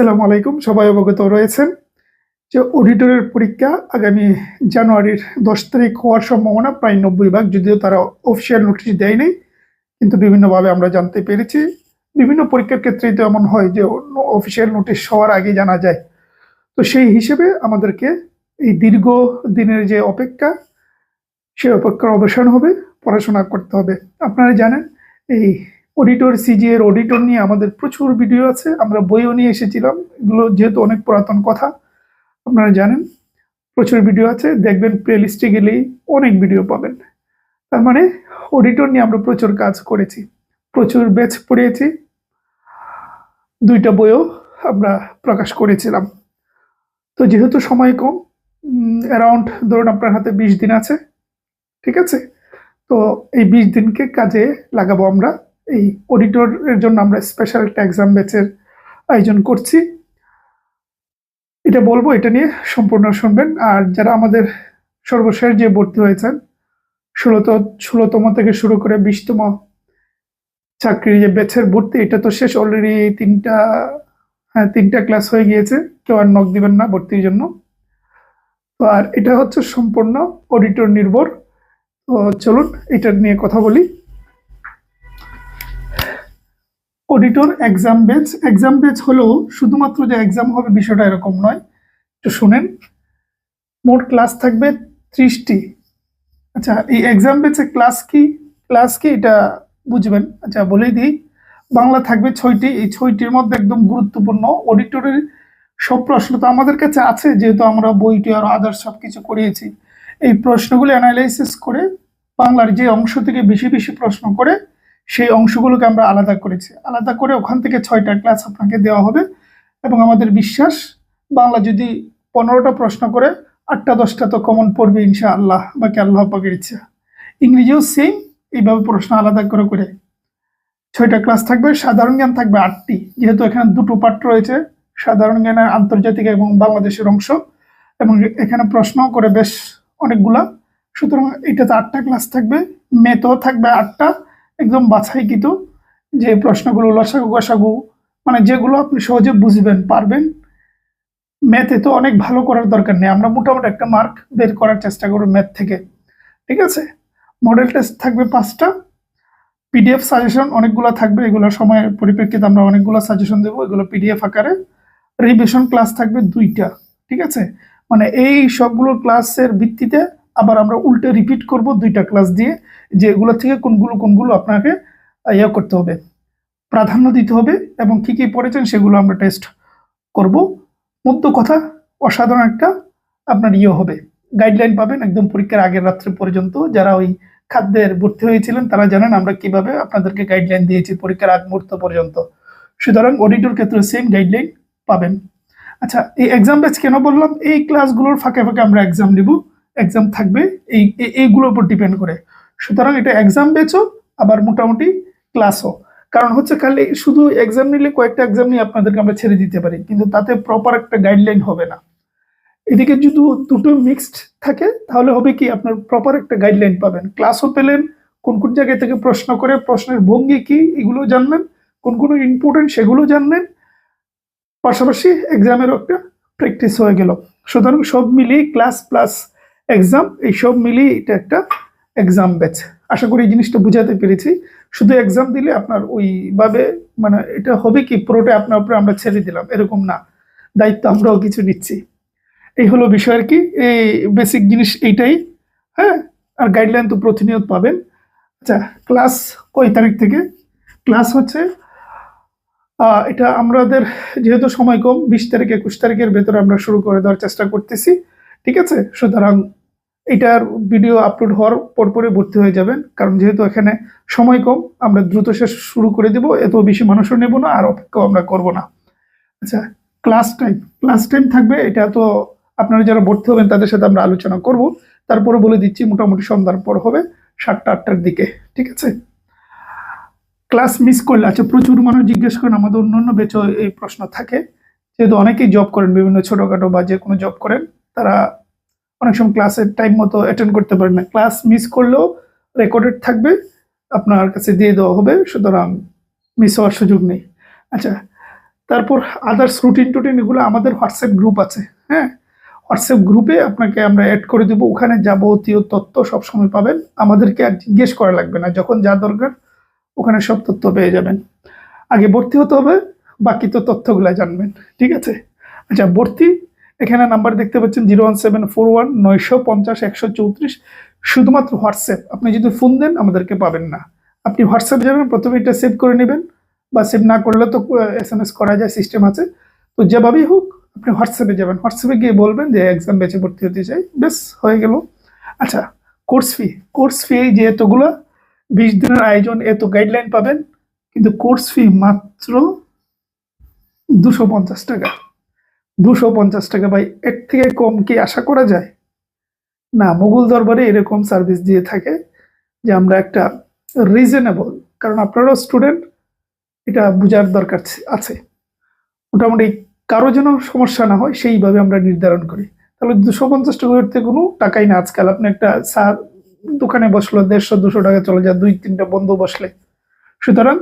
আসসালামু আলাইকুম, সবাই অবগত রয়েছেন যে অডিটরের পরীক্ষা আগামী জানুয়ারির দশ তারিখ হওয়ার সম্ভাবনা প্রায় নব্বই ভাগ, যদিও তারা অফিসিয়াল নোটিশ দেয়নি কিন্তু বিভিন্নভাবে আমরা জানতে পেরেছি। বিভিন্ন পরীক্ষার ক্ষেত্রেই তো এমন হয় যে অফিসিয়াল নোটিশ হওয়ার আগে জানা যায়। তো সেই হিসেবে আমাদেরকে এই দীর্ঘ দিনের যে অপেক্ষা সেই অপেক্ষার অবসান হবে, পড়াশোনা করতে হবে। আপনারা জানেন, এই অডিটর সিজি এর অডিটর নিয়ে আমাদের প্রচুর ভিডিও আছে। আমরা বইও নিয়ে এসেছিলাম। এগুলো যেহেতু অনেক পুরাতন কথা, আপনারা জানেন, প্রচুর ভিডিও আছে। দেখবেন প্লে লিস্টে গেলেই অনেক ভিডিও পাবেন। তার মানে অডিটর নিয়ে আমরা প্রচুর কাজ করেছি। প্রচুর ব্যাচ পড়িয়েছি। দুইটা বইও আমরা প্রকাশ করেছিলাম। তো যেহেতু সময় কম অ্যারাউন্ড ধরুন আপনার হাতে বিশ দিন আছে, ঠিক আছে? তো এই বিশ দিনকে কাজে লাগাবো আমরা। এই অডিটরের জন্য আমরা স্পেশাল একটা এক্সাম ব্যাচের আয়োজন করছি। এটা বলব, এটা নিয়ে সম্পূর্ণ শুনবেন। আর যারা আমাদের সর্বশেষ যে ভর্তি হয়েছেন, ষোলত, ষোলোতম থেকে শুরু করে বিশতম চাকরির যে ব্যাচের ভর্তি, এটা তো শেষ অলরেডি তিনটা হ্যাঁ তিনটা ক্লাস হয়ে গিয়েছে। কেউ আর নক দিবেন না ভর্তির জন্য। তো আর এটা হচ্ছে সম্পূর্ণ অডিটর নির্ভর। তো চলুন, এটা নিয়ে কথা বলি। Auditor exam batch exam batch হলো শুধুমাত্র যে এক্সাম হবে বিষয়টা এরকম নয়। একটু শুনেন। মোট ক্লাস থাকবে ত্রিশটি। আচ্ছা এই এক্সাম বেচে ক্লাস কি? ক্লাস কি? এটা বুঝবেন। আচ্ছা বলেই দিই। বাংলা থাকবে ছয়টি। এই ছয়টির মধ্যে একদম গুরুত্বপূর্ণ। অডিটরের সব প্রশ্ন তো আমাদের কাছে আছে, যেহেতু আমরা বইটি আর আদার্স সব কিছু করিয়েছি। এই প্রশ্নগুলি অ্যানালাইসিস করে বাংলার যে অংশ থেকে বেশি বেশি প্রশ্ন করে সেই অংশগুলোকে আমরা আলাদা করেছি। আলাদা করে ওখান থেকে ছয়টা ক্লাস আপনাকে দেওয়া হবে এবং আমাদের বিশ্বাস, বাংলা যদি পনেরোটা প্রশ্ন করে, আটটা, দশটা তো কমন পড়বে ইনশা আল্লাহ বাকি আল্লাহ পাকের ইচ্ছা। ইংরেজিও সেম এইভাবে প্রশ্ন আলাদা করে করে। ছয়টা ক্লাস থাকবে, সাধারণ জ্ঞান থাকবে আটটি, যেহেতু এখানে দুটো পার্ট রয়েছে, সাধারণ জ্ঞানের আন্তর্জাতিক এবং বাংলাদেশের অংশ, এবং এখানে প্রশ্ন করে বেশ অনেকগুলা। সুতরাং এটাতে আটটা ক্লাস থাকবে মেতেও থাকবে আটটা একদম বাছাইকৃত যে প্রশ্নগুলো লসাগু গসাগু মানে যেগুলো আপনি সহজে বুঝবেন, পারবেন। ম্যাথে তো অনেক ভালো করার দরকার নেই। আমরা মোটামুটি একটা মার্ক বের করার চেষ্টা করব ম্যাথ থেকে। ঠিক আছে? মডেল টেস্ট থাকবে পাঁচটা। পিডিএফ সাজেশন অনেকগুলো থাকবে। এগুলো সময়ের পরিপ্রেক্ষিতে আমরা অনেকগুলো সাজেশন দেবো। এগুলো পিডিএফ আকারে। রিভিশন ক্লাস থাকবে দুইটা। ঠিক আছে? মানে এই সবগুলো ক্লাসের ভিত্তিতে আবার আমরা উল্টে রিপিট করব দুইটা ক্লাস দিয়ে যে এগুলো থেকে কোনগুলো কোনগুলো আপনাকে ইয়ে করতে হবে, প্রাধান্য দিতে হবে এবং কী কী পড়েছেন সেগুলো আমরা টেস্ট করব। মধ্য কথা, অসাধারণ একটা আপনার ইয়ে হবে। গাইডলাইন পাবেন একদম পরীক্ষার আগের রাত্রে পর্যন্ত। যারা ওই খাদ্যের ভর্তি হয়েছিলেন তারা জানেন আমরা কীভাবে আপনাদেরকে গাইডলাইন দিয়েছি পরীক্ষার আগ মুহূর্ত পর্যন্ত। সুতরাং অডিটর ক্ষেত্রে সেম গাইডলাইন পাবেন। আচ্ছা এই এক্সাম ব্যাচ কেন বললাম? এই ক্লাসগুলোর ফাঁকে ফাঁকে আমরা এক্সাম নেব। এক্সাম থাকবে, এই এইগুলোর উপর ডিপেন্ড করে। সুতরাং এটা এক্সাম বেচও আবার মোটামুটি ক্লাসও কারণ হচ্ছে খালি শুধু এক্সাম নিলে কয়েকটা এক্সাম নিয়ে আপনাদেরকে আমরা ছেড়ে দিতে পারি, কিন্তু তাতে প্রপার একটা গাইডলাইন হবে না। এদিকে যদি দুটো মিক্সড থাকে, তাহলে হবে কি, আপনার প্রপার একটা গাইডলাইন পাবেন। ক্লাসও পেলেন, কোন কোন জায়গা থেকে প্রশ্ন করে, প্রশ্নের ভঙ্গি কি, এগুলো জানলেন, কোন কোন ইম্পর্টেন্ট সেগুলো জানলেন, পাশাপাশি এক্সামেরও একটা প্র্যাকটিস হয়ে গেল। সুতরাং সব মিলিয়ে ক্লাস প্লাস এক্সাম এই সব মিলিয়ে এটা একটা এক্সাম ব্যাচ আশা করি এই জিনিসটা বুঝাতে পেরেছি। শুধু এক্সাম দিলে আপনার ওইভাবে মানে এটা হবে কি, পুরোটা আপনার উপরে আমরা ছেড়ে দিলাম, এরকম না। দায়িত্ব আমরাও কিছু নিচ্ছি। এই হলো বিষয় আর কি। এই বেসিক জিনিস এইটাই হ্যাঁ? আর গাইডলাইন তো প্রতিনিয়ত পাবেন। আচ্ছা ক্লাস কয় তারিখ থেকে? ক্লাস হচ্ছে এটা আমাদের যেহেতু সময় কম, বিশ তারিখ, একুশ তারিখের ভেতরে আমরা শুরু করে দেওয়ার চেষ্টা করতেছি। ঠিক আছে? সুতরাং এটার ভিডিও আপলোড হওয়ার পরপরে ভর্তি হয়ে যাবেন। কারণ যেহেতু এখানে সময় কম, আমরা দ্রুত শেষ শুরু করে দেব এত বেশি মানুষও নেব না, আর অপেক্ষাও আমরা করব না। আচ্ছা ক্লাস টাইম ক্লাস টাইম থাকবে, এটা তো আপনারা যারা ভর্তি হবেন, তাদের সাথে আমরা আলোচনা করব। তারপরে বলে দিচ্ছি, মোটামুটি সন্ধ্যার পর হবে, সাতটা, আটটার দিকে, ঠিক আছে? ক্লাস মিস করলে আচ্ছা প্রচুর মানুষ জিজ্ঞেস করেন, আমাদের অন্য অন্য বেচ এই প্রশ্ন থাকে। যেহেতু অনেকেই জব করেন, বিভিন্ন ছোটোখাটো বা যে কোনো জব করেন, তারা অনেক সময় ক্লাসের টাইম মতো অ্যাটেন্ড করতে পারেন না। ক্লাস মিস করলেও রেকর্ডেড থাকবে, আপনার কাছে দিয়ে দেওয়া হবে, সুতরাং মিস হওয়ার সুযোগ নেই। আচ্ছা তারপর আদার্স রুটিন টুটিন এগুলো আমাদের হোয়াটসঅ্যাপ গ্রুপ আছে হ্যাঁ? হোয়াটসঅ্যাপ গ্রুপে আপনাকে আমরা অ্যাড করে দেবো, ওখানে যাবতীয় তথ্য সবসময় পাবেন। আমাদেরকে আর জিজ্ঞেস করা লাগবে না, যখন যা দরকার ওখানে সব তথ্য পেয়ে যাবেন। আগে ভর্তি হতে হবে, বাকি তো তথ্যগুলো জানবেন, ঠিক আছে? আচ্ছা ভর্তি এখানে নাম্বার দেখতে পাচ্ছেন zero one seven four one নয়শো পঞ্চাশ একশো চৌত্রিশ শুধুমাত্র হোয়াটসঅ্যাপ আপনি যদি ফোন দেন, আমাদেরকে পাবেন না। আপনি হোয়াটসঅ্যাপ যাবেন, প্রথমে এটা সেভ করে নেবেন, বা সেভ না করলে তো এস এম এস করা যায় সিস্টেম আছে। তো যেভাবেই হোক, আপনি হোয়াটসঅ্যাপে যাবেন। হোয়াটসঅ্যাপে গিয়ে বলবেন যে এক্সাম ব্যাচে ভর্তি হতে চাই। বেশ হয়ে গেল। আচ্ছা কোর্স ফি কোর্স ফি যে এতগুলো, বিশ দিনের আয়োজন, এত গাইডলাইন পাবেন, কিন্তু কোর্স ফি মাত্র দুশো পঞ্চাশ টাকা। দুশো পঞ্চাশ টাকা ভাই, এর থেকে কম কি আশা করা যায়? না, মুঘল দরবারে এরকম সার্ভিস দিয়ে থাকে যে আমরা একটা রিজনেবল কারণ আপনারাও স্টুডেন্ট এটা বোঝার দরকার আছে। মোটামুটি কারও যেন সমস্যা না হয়, সেইভাবে আমরা নির্ধারণ করি। তাহলে দুশো পঞ্চাশ টাকা করতে কোনো টাকাই না আজকাল। আপনি একটা সার দোকানে বসল, দেড়শো দুশো টাকা চলে যায়, দুই তিনটা বন্ধু বসলে। সুতরাং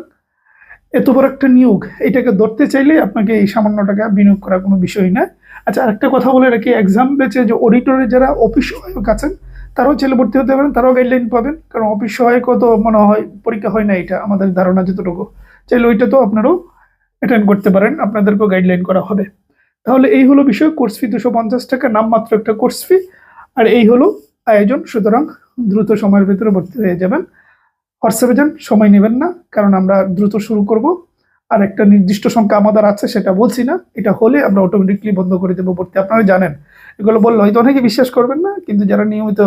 এত বড় একটা নিয়োগ, এটাকে ধরতে চাইলে আপনাকে এই সামান্য টাকা বিনিয়োগ করা কোনো বিষয় না। আচ্ছা আরেকটা কথা বলে রাখি এক্সাম বেচে যে অডিটরে যারা অফিস সহায়ক আছেন, তারাও ছেলে ভর্তি হতে পারেন, তারাও গাইডলাইন পাবেন, কারণ অফিস সহায়কও তো মনে হয় পরীক্ষা হয় না এটা, আমাদের ধারণা যতটুকু। চাইলে ওইটা তো আপনারাও অ্যাটেন্ড করতে পারেন, আপনাদেরকেও গাইডলাইন করা হবে। তাহলে এই হলো বিষয় কোর্স ফি দুশো পঞ্চাশ টাকা, নামমাত্র একটা কোর্স ফি আর এই হলো আয়োজন, সুতরাং দ্রুত সময়ের ভিতরে ভর্তি হয়ে যাবেন। হোয়াটসঅ্যাপে যান, সময় নেবেন না, কারণ আমরা দ্রুত শুরু করব। আর একটা নির্দিষ্ট সংখ্যা আমাদের আছে, সেটা বলছি না। এটা হলে আমরা অটোমেটিকলি বন্ধ করে দেবো ভর্তি। আপনারা জানেন। এগুলো বললে হয়তো অনেকে বিশ্বাস করবেন না, কিন্তু যারা নিয়মিত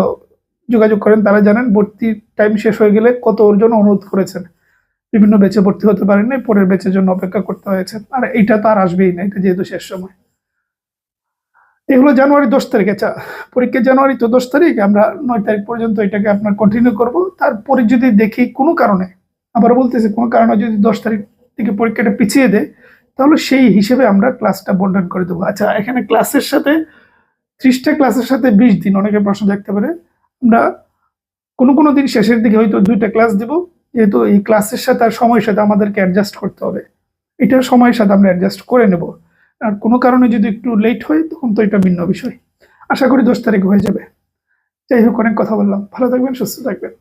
যোগাযোগ করেন, তারা জানেন ভর্তির টাইম শেষ হয়ে গেলে কত জন অনুরোধ করেছেন। বিভিন্ন বেচে ভর্তি হতে পারেন পরের বেচের জন্য অপেক্ষা করতে হয়েছে। আর এটা তো আর আসবেই না, এটা যেহেতু শেষ সময়। এগুলো জানুয়ারি দশ তারিখ। আচ্ছা পরীক্ষা জানুয়ারি তো দশ তারিখ, আমরা নয় তারিখ পর্যন্ত এটাকে আপনার কন্টিনিউ করব। তারপরে যদি দেখি কোনো কারণে, আবার বলতেছি কোনো কারণে যদি দশ তারিখ থেকে পরীক্ষাটা পিছিয়ে দেয়, তাহলে সেই হিসেবে আমরা ক্লাসটা বন্টন করে দেবো। আচ্ছা এখানে ক্লাসের সাথে, ত্রিশটা ক্লাসের সাথে বিশ দিন, অনেকে প্রশ্ন থাকতে পারে। আমরা কোনো কোনো দিন শেষের দিকে হয়তো দুইটা ক্লাস দিব, যেহেতু এই ক্লাসের সাথে আর সময়ের সাথে আমাদেরকে অ্যাডজাস্ট করতে হবে। এটা সময়ের সাথে আমরা অ্যাডজাস্ট করে নেব। আর কোনো কারণে যদি একটু লেট হয়, তখন তো এটা ভিন্ন বিষয়। আশা করি দশ তারিখ হয়ে যাবে। যাই হোক, অনেক কথা বললাম। ভালো থাকবেন, সুস্থ থাকবেন।